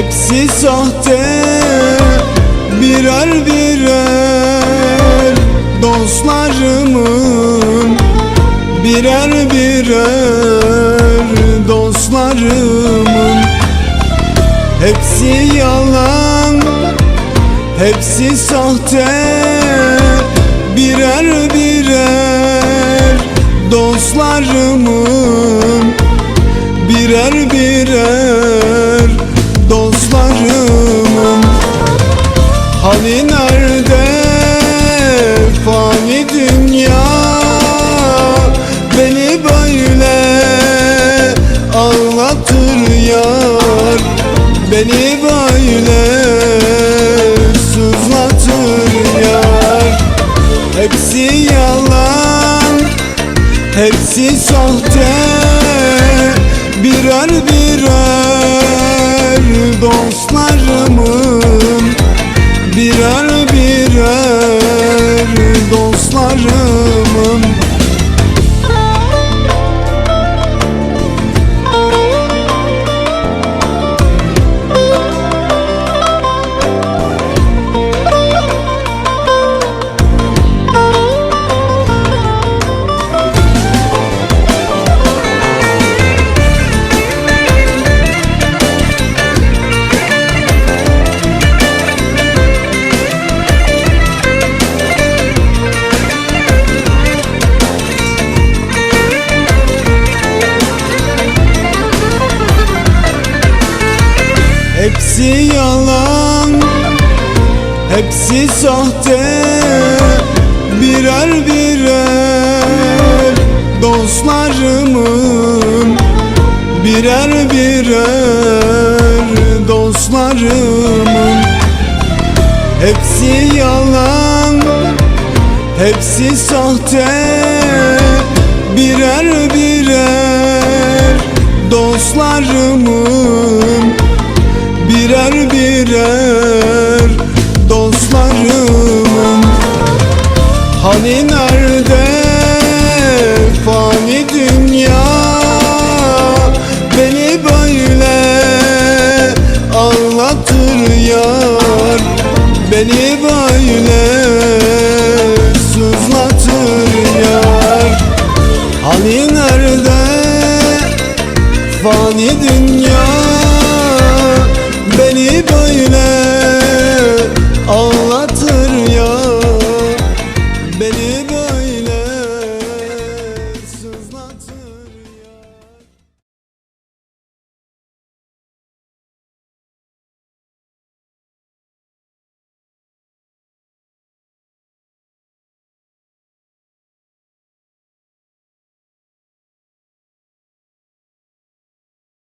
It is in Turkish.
Hepsi sahte. Birer birer dostlarımın Birer birer dostlarımın. Hepsi yalan, hepsi sahte. Birer birer dostlarımın Birer birer dostlarımın Hani nerede? Fani dünya Beni böyle ağlatır yar. Beni böyle sızlatır yar. Hepsi yalan Hepsi sahte Birer birer dostlarımın Hepsi yalan Hepsi sahte Birer birer Dostlarımın Birer birer Dostlarımın. Hepsi yalan Hepsi sahte Birer birer Dostlarımın Birer dostlarımın. Hani nerede fani dünya? Beni böyle ağlatır yar. Beni böyle sızlatır yar. Hani nerede fani dünya Beni böyle